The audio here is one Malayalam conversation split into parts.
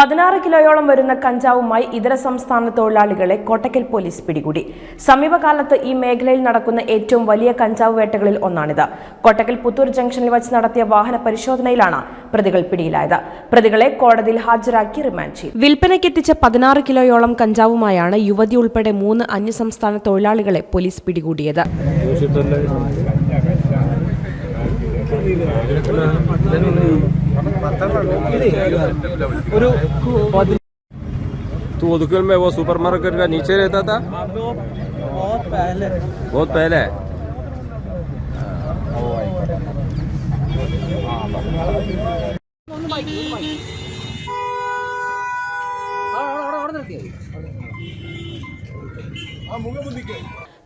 പതിനാറ് കിലോയോളം വരുന്ന കഞ്ചാവുമായി ഇതര സംസ്ഥാന തൊഴിലാളികളെ കോട്ടക്കൽ പോലീസ് പിടികൂടി. സമീപകാലത്ത് ഈ മേഖലയിൽ നടക്കുന്ന ഏറ്റവും വലിയ കഞ്ചാവ് വേട്ടകളിൽ ഒന്നാണിത്. കോട്ടക്കൽ പുത്തൂർ ജംഗ്ഷനിൽ വച്ച് നടത്തിയ വാഹന പരിശോധനയിലാണ് പ്രതികൾ പിടിയിലായത്. പ്രതികളെ കോടതിയിൽ ഹാജരാക്കി റിമാൻഡ് ചെയ്തു. വിൽപ്പനയ്ക്കെത്തിച്ച പതിനാറ് കിലോയോളം കഞ്ചാവുമായാണ് യുവതി ഉൾപ്പെടെ മൂന്ന് അന്യസംസ്ഥാന തൊഴിലാളികളെ പോലീസ് പിടികൂടിയത്. तू उदकुल में वो सुपर मार्केट का नीचे रहता था बहुत पहले बहुत पहले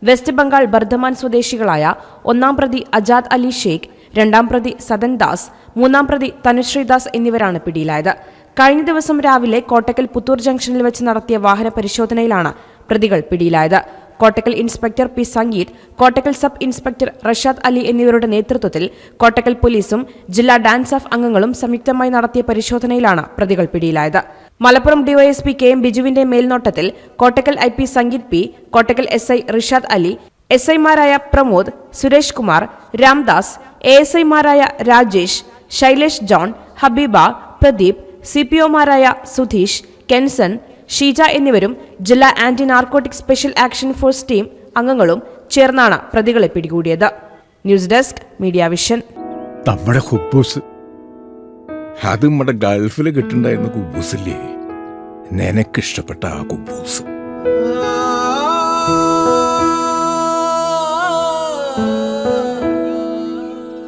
വെസ്റ്റ് ബംഗാൾ ബർദ്ധമാൻ സ്വദേശികളായ ഒന്നാം പ്രതി അജാദ് അലി ഷെയ്ഖ് രണ്ടാം പ്രതി സദൻ ദാസ് മൂന്നാം പ്രതി തനുശ്രീ ദാസ് എന്നിവരാണ് പിടിയിലായത്. കഴിഞ്ഞ ദിവസം രാവിലെ കോട്ടക്കൽ പുത്തൂർ ജംഗ്ഷനിൽ വെച്ച് നടത്തിയ വാഹന പരിശോധനയിലാണ് പ്രതികൾ പിടിയിലായത്. Kottakkal inspector P Sangeeth Kottakkal sub inspector Rashad Ali എന്നിവരുടെ നേതൃത്വത്തിൽ കോട്ടക്കൽ പോലീസും ജില്ലാ ഡാൻസ് ഓഫ് അംഗങ്ങളും സംയുക്തമായി നടത്തിയ പരിശോധനയിലാണ് പ്രതികൾ പിടിയിലായത്. മലപ്പുറം ഡിവൈഎസ്പി കെ എം ബിജുവിന്റെ മേൽനോട്ടത്തിൽ Kottakkal I P Sangeeth P Kottakkal S I Rishad Ali S ഐമാരായ പ്രമോദ് സുരേഷ് കുമാർ രാംദാസ് എ എസ് ഐമാരായ Rajesh Shailesh John Habeeba Pradeep C P ഒമാരായ Sudheesh Kenson Sheeja എന്നിവരും ജില്ലാ anti narcotic special action force team അംഗങ്ങളും ചേർന്നാണ് പ്രതികളെ പിടികൂടിയത്. News desk media vision. നമ്മുടെ ഹുബൂസ് അത് നമ്മുടെ ഗൾഫിൽ കിട്ടുണ്ടായിരുന്ന കുബൂസില്ലേ? നിനക്കിഷ്ടപ്പെട്ട ആ കുബൂസ്.